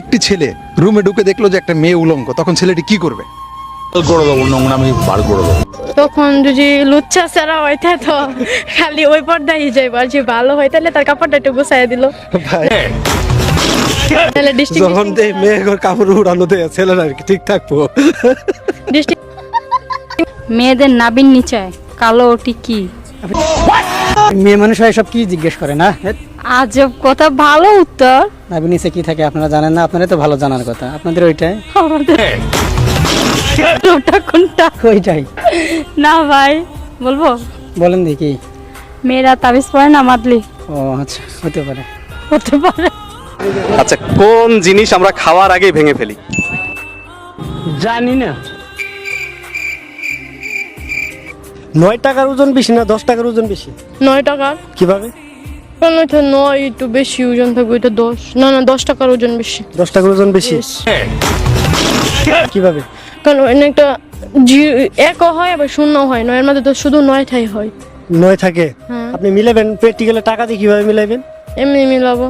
একটি ছেলে রুমে ঢুকে দেখল যে একটা মেয়ে উলঙ্গ তখন ছেলেটি কি করবে? করে দেবো নোংরামি বার করে দেবো। তখন যদি লুচ্চা সারা হইতে তো খালি ওই পর্দায় যাইব। আর যে ভালো হয় তাহলে তার কাপড়টা একটু গুছাই দিল। তাহলে ডিস্ট্রিক্ট যখন মেয়ে ঘর কাপড় উড়ানো দেয় ছেলেরা আর কি ঠিক থাকব। ডিস্ট্রিক্ট মেয়েদের নাবিন নিচায় কালো ওটি কি মেয়ে মানুষ হয় সব কি জিজ্ঞেস করে না? আজব কথা ভালো উত্তর। নাবি নিচে কি থাকে আপনারা জানেন না? আপনারা তো ভালো জানার কথা। আপনাদের ওইটাই? আমাদের ওটা কোনটা? ওইটাই। না ভাই বলব? বলেন দেখি। মেয়েরা তাবিজ পড়ে না মাদলি? ও আচ্ছা হতে পারে। হতে পারে। আচ্ছা কোন জিনিস আমরা খাওয়ার আগেই ভেঙে ফেলি? জানি না। নয় টাকার ওজন বেশি না দশ টাকার ওজন বেশি? নয় টাকার কীভাবে? এটা নয় একটু বেশি ওজন থাকবে এটা দশ। না না দশ টাকার ওজন বেশি। দশ টাকার ওজন বেশি? কীভাবে? কারণ একটা এক একও হয় আবার শূন্য হয়। নয়ের মধ্যে তো শুধু নয়টাই হয়। নয় থাকে? হ্যাঁ। আপনি মিলাবেন প্র্যাকটিক্যালে টাকা দিয়ে কীভাবে মিলাবেন? এমনি মিলাবো।